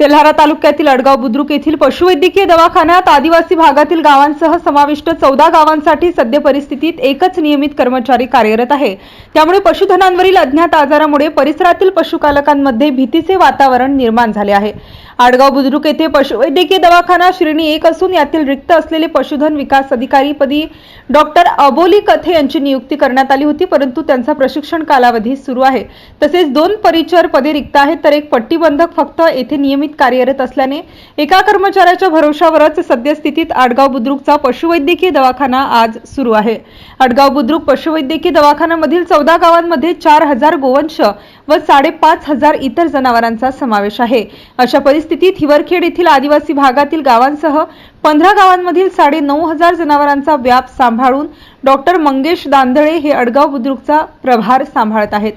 तेल्हारा तालुक्यातील अडगाव बुद्रुक येथील पशुवैद्यकीय दवाखान्यात आदिवासी भागातील गावांसह समाविष्ट चौदा गावांसाठी सद्य परिस्थितीत एकच नियमित कर्मचारी कार्यरत आहे. त्यामुळे पशुधनांवरील अज्ञात आजारामुळे परिसरातील पशुपालकांमध्ये भीतीचे वातावरण निर्माण झाले आहे. आडगाव बुद्रुक येथे पशुवैद्यकीय दवाखाना श्रेणी एक असून यातील रिक्त असलेले पशुधन विकास अधिकारी पदी डॉक्टर अबोली कथे यांची नियुक्ती करण्यात आली होती परंतु त्यांचा प्रशिक्षण कालावधी सुरू आहे. तसेच दोन परिचर पदे रिक्त आहेत तर एक पट्टीबंधक फक्त येथे नियमित कार्यरत असल्याने एका कर्मचाऱ्याच्या भरोशावरच सद्यस्थितीत आडगाव बुद्रुकचा पशुवैद्यकीय दवाखाना आज सुरू आहे. आडगाव बुद्रुक पशुवैद्यकीय दवाखान्यामधील चौदा गावांमध्ये चार हजार गोवंश व साडेपाच हजार इतर जनावरांचा समावेश आहे. अशा परिस्थितीत हिवरखेड येथील आदिवासी भागातील गावांसह पंधरा गावांमधील साडे नऊ हजार जनावरांचा व्याप सांभाळून डॉक्टर मंगेश दांधळे हे अडगाव बुद्रुकचा प्रभार सांभाळत आहेत.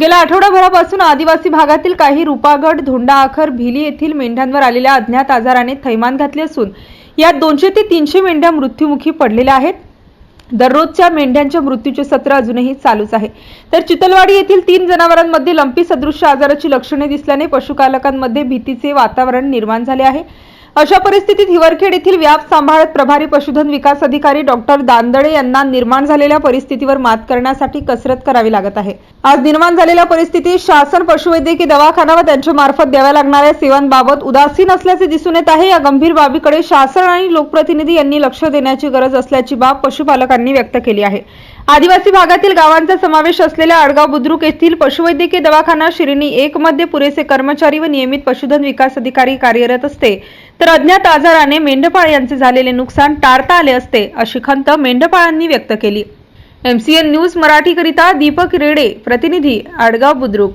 गेल्या आठवडाभरापासून आदिवासी भागातील काही रुपागड धोंडा आखर भिली येथील मेंढ्यांवर आलेल्या अज्ञात आजाराने थैमान घातले असून यात दोनशे ते तीनशे मेंढ्या मृत्युमुखी पडलेल्या आहेत. दररोजच्या मेंढ्यांच्या मृत्यूचे सत्र अजूनही चालूच आहे. तर चितलवाडी येथील तीन जनावरांमध्ये लंपी सदृश्य आजाराची लक्षणे दिसल्याने पशुपालकांमध्ये भीतीचे वातावरण निर्माण झाले आहे. अशा परिस्थितीत हिवरखेड येथील व्याप सांभाळत प्रभारी पशुधन विकास अधिकारी डॉक्टर दांदळे यांना निर्माण झालेल्या परिस्थितीवर मात करण्यासाठी कसरत करावी लागत आहे. आज निर्माण झालेल्या परिस्थितीत शासन पशुवैद्यकीय दवाखाना व त्यांच्या मार्फत द्याव्या लागणाऱ्या सेवांबाबत उदासीन असल्याचे दिसून येत आहे. या गंभीर बाबीकडे शासन आणि लोकप्रतिनिधी यांनी लक्ष देण्याची गरज असल्याची बाब पशुपालकांनी व्यक्त केली आहे. आदिवासी भागातील गावांचा समावेश असलेल्या आडगाव बुद्रुक येथील पशुवैद्यकीय दवाखाना श्रेणी एक मध्ये पुरेसे कर्मचारी व नियमित पशुधन विकास अधिकारी कार्यरत असते. तर अज्ञात आजाराने मेंढपाळ यांचे झालेले नुकसान टाळता आले असते अशी खंत मेंढपाळांनी व्यक्त केली. एमसीएन न्यूज मराठीकरिता दीपक रेडे प्रतिनिधी आडगाव बुद्रुक.